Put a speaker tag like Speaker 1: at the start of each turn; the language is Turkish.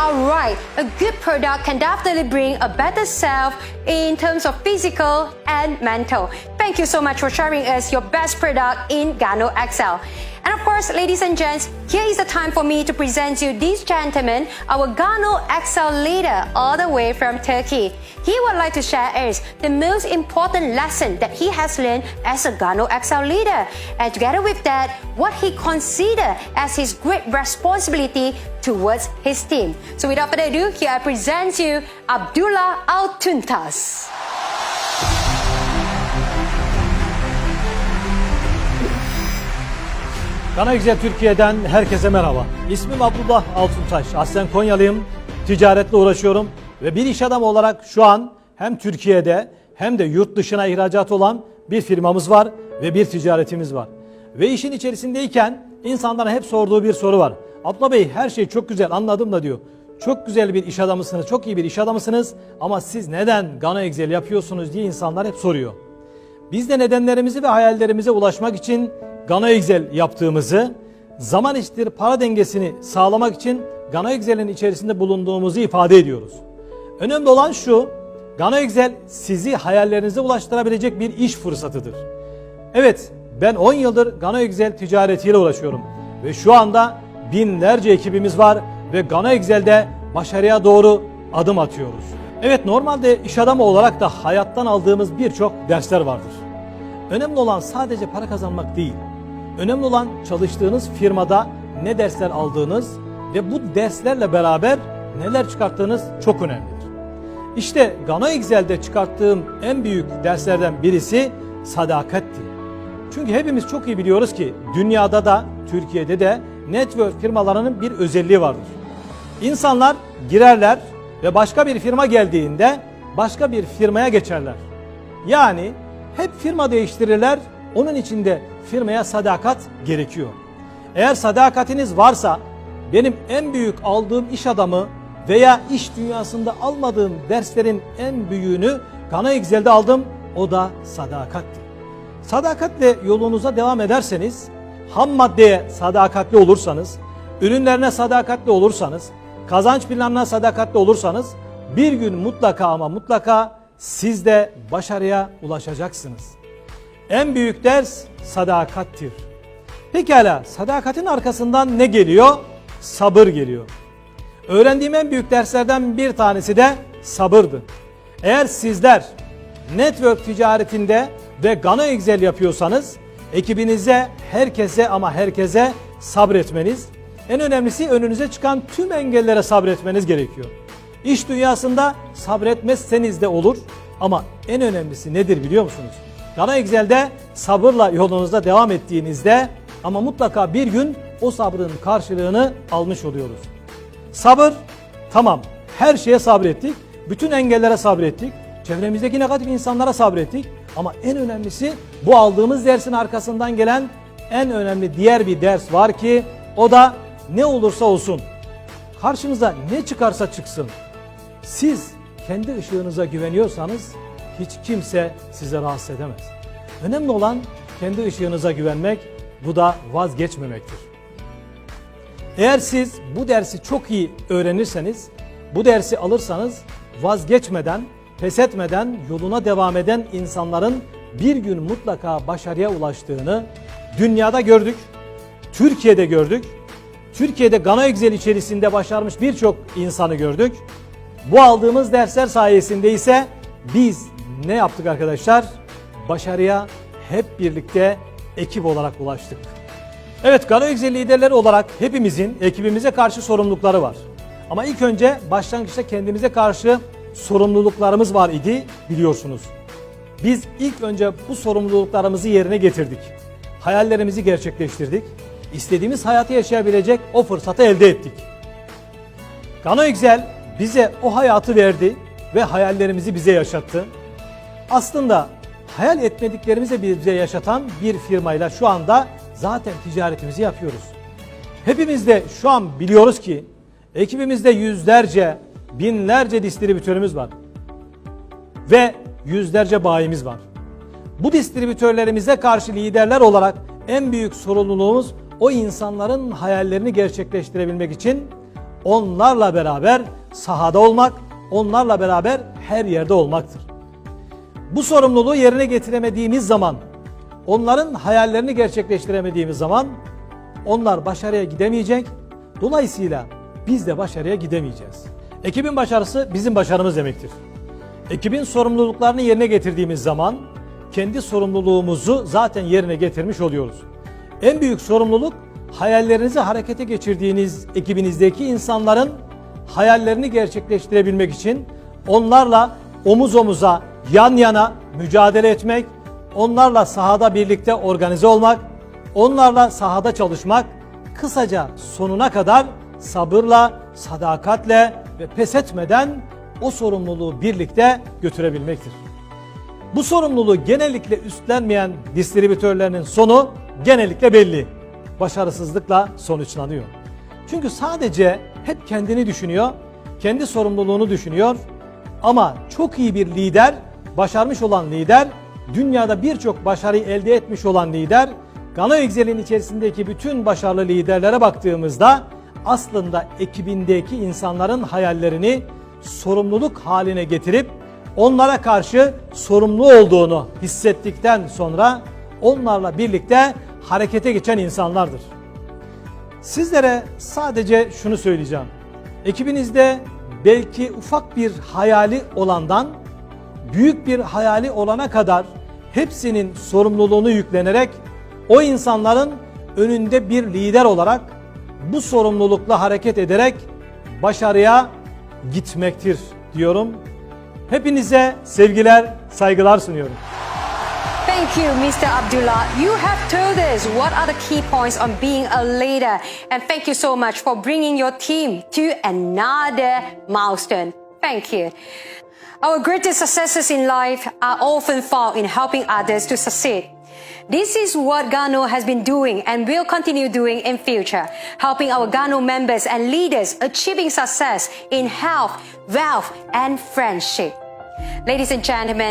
Speaker 1: are right. A good product can definitely bring a better self in terms of physical and mental. Thank you so much for sharing us your best product in Gano XL. And of course, ladies and gents, here is the time for me to present you this gentleman, our Gano XL leader, all the way from Turkey. He would like to share us the most important lesson that he has learned as a Gano XL leader, and together with that, what he consider as his great responsibility towards his team. So without further ado, here I present you Abdullah Altuntas.
Speaker 2: Kana Güzel Türkiye'den herkese merhaba. İsmim Abdullah Altuntaş. Aslen Konyalıyım. Ticaretle uğraşıyorum ve bir iş adamı olarak şu an hem Türkiye'de hem de yurt dışına ihracat olan bir firmamız var ve bir ticaretimiz var. Ve işin içerisindeyken insanlara hep sorduğu bir soru var. Abdullah Bey her şey çok güzel anladım da diyor. Çok güzel bir iş adamısınız, çok iyi bir iş adamısınız ama siz neden Gana Excel yapıyorsunuz diye insanlar hep soruyor. Biz de nedenlerimizi ve hayallerimize ulaşmak için Gana Excel yaptığımızı, zaman eşittir para dengesini sağlamak için Gana Excel'in içerisinde bulunduğumuzu ifade ediyoruz. Önemli olan şu, Gana Excel sizi hayallerinize ulaştırabilecek bir iş fırsatıdır. Evet, ben 10 yıldır Gana Excel ticaretiyle uğraşıyorum ve şu anda binlerce ekibimiz var ve Gana Excel'de başarıya doğru adım atıyoruz. Evet normalde iş adamı olarak da hayattan aldığımız birçok dersler vardır. Önemli olan sadece para kazanmak değil. Önemli olan çalıştığınız firmada ne dersler aldığınız ve bu derslerle beraber neler çıkarttığınız çok önemlidir. İşte Gana Excel'de çıkarttığım en büyük derslerden birisi sadakatti. Çünkü hepimiz çok iyi biliyoruz ki dünyada da Türkiye'de de network firmalarının bir özelliği vardır. İnsanlar girerler ve başka bir firma geldiğinde başka bir firmaya geçerler. Yani hep firma değiştirirler. Onun içinde firmaya sadakat gerekiyor. Eğer sadakatiniz varsa benim en büyük aldığım iş adamı veya iş dünyasında almadığım derslerin en büyüğünü Kana Excel'de aldım. O da sadakatti. Sadakatle yolunuza devam ederseniz, ham maddeye sadakatli olursanız, ürünlerine sadakatli olursanız, kazanç planına sadakatli olursanız bir gün mutlaka ama mutlaka siz de başarıya ulaşacaksınız. En büyük ders sadakattir. Pekala sadakatin arkasından ne geliyor? Sabır geliyor. Öğrendiğim en büyük derslerden bir tanesi de sabırdı. Eğer sizler network ticaretinde ve Gana Excel yapıyorsanız ekibinize, herkese ama herkese sabretmeniz, en önemlisi önünüze çıkan tüm engellere sabretmeniz gerekiyor. İş dünyasında sabretmezseniz de olur ama en önemlisi nedir biliyor musunuz? Gana Excel'de sabırla yolunuzda devam ettiğinizde ama mutlaka bir gün o sabrın karşılığını almış oluyoruz. Sabır tamam her şeye sabrettik. Bütün engellere sabrettik. Çevremizdeki negatif insanlara sabrettik. Ama en önemlisi bu aldığımız dersin arkasından gelen en önemli diğer bir ders var ki o da ne olursa olsun karşınıza ne çıkarsa çıksın siz kendi ışığınıza güveniyorsanız hiç kimse size rahatsız edemez. Önemli olan kendi ışığınıza güvenmek, bu da vazgeçmemektir. Eğer siz bu dersi çok iyi öğrenirseniz, bu dersi alırsanız vazgeçmeden, pes etmeden yoluna devam eden insanların bir gün mutlaka başarıya ulaştığını dünyada gördük, Türkiye'de gördük. Türkiye'de Gana Excel içerisinde başarmış birçok insanı gördük. Bu aldığımız dersler sayesinde ise biz ne yaptık arkadaşlar? Başarıya hep birlikte ekip olarak ulaştık. Evet Excel liderleri olarak hepimizin ekibimize karşı sorumlulukları var. Ama ilk önce başlangıçta kendimize karşı sorumluluklarımız var idi biliyorsunuz. Biz ilk önce bu sorumluluklarımızı yerine getirdik. Hayallerimizi gerçekleştirdik. İstediğimiz hayatı yaşayabilecek o fırsatı elde ettik. Gano Excel bize o hayatı verdi ve hayallerimizi bize yaşattı. Aslında hayal etmediklerimizi bize yaşatan bir firmayla şu anda zaten ticaretimizi yapıyoruz. Hepimiz de şu an biliyoruz ki ekibimizde yüzlerce, binlerce distribütörümüz var. Ve yüzlerce bayimiz var. Bu distribütörlerimize karşı liderler olarak en büyük sorumluluğumuz o insanların hayallerini gerçekleştirebilmek için onlarla beraber sahada olmak, onlarla beraber her yerde olmaktır. Bu sorumluluğu yerine getiremediğimiz zaman, onların hayallerini gerçekleştiremediğimiz zaman onlar başarıya gidemeyecek. Dolayısıyla biz de başarıya gidemeyeceğiz. Ekibin başarısı bizim başarımız demektir. Ekibin sorumluluklarını yerine getirdiğimiz zaman kendi sorumluluğumuzu zaten yerine getirmiş oluyoruz. En büyük sorumluluk hayallerinizi harekete geçirdiğiniz ekibinizdeki insanların hayallerini gerçekleştirebilmek için onlarla omuz omuza, yan yana mücadele etmek, onlarla sahada birlikte organize olmak, onlarla sahada çalışmak, kısaca sonuna kadar sabırla, sadakatle ve pes etmeden o sorumluluğu birlikte götürebilmektir. Bu sorumluluğu genellikle üstlenmeyen distribütörlerin sonu genellikle belli. Başarısızlıkla sonuçlanıyor. Çünkü sadece hep kendini düşünüyor, kendi sorumluluğunu düşünüyor ama çok iyi bir lider, başarmış olan lider, dünyada birçok başarıyı elde etmiş olan lider, Gano Excel'in içerisindeki bütün başarılı liderlere baktığımızda aslında ekibindeki insanların hayallerini sorumluluk haline getirip onlara karşı sorumlu olduğunu hissettikten sonra onlarla birlikte harekete geçen insanlardır. Sizlere sadece şunu söyleyeceğim. Ekibinizde belki ufak bir hayali olandan büyük bir hayali olana kadar hepsinin sorumluluğunu yüklenerek o insanların önünde bir lider olarak bu sorumlulukla hareket ederek başarıya gitmektir diyorum. Hepinize sevgiler, saygılar sunuyorum.
Speaker 1: Thank you, Mr. Abdullah. You have told us what are the key points on being a leader. And thank you so much for bringing your team to another milestone. Thank you. Our greatest successes in life are often found in helping others to succeed. This is what Gano has been doing and will continue doing in future, helping our Gano members and leaders achieving success in health, wealth, and friendship. Ladies and gentlemen,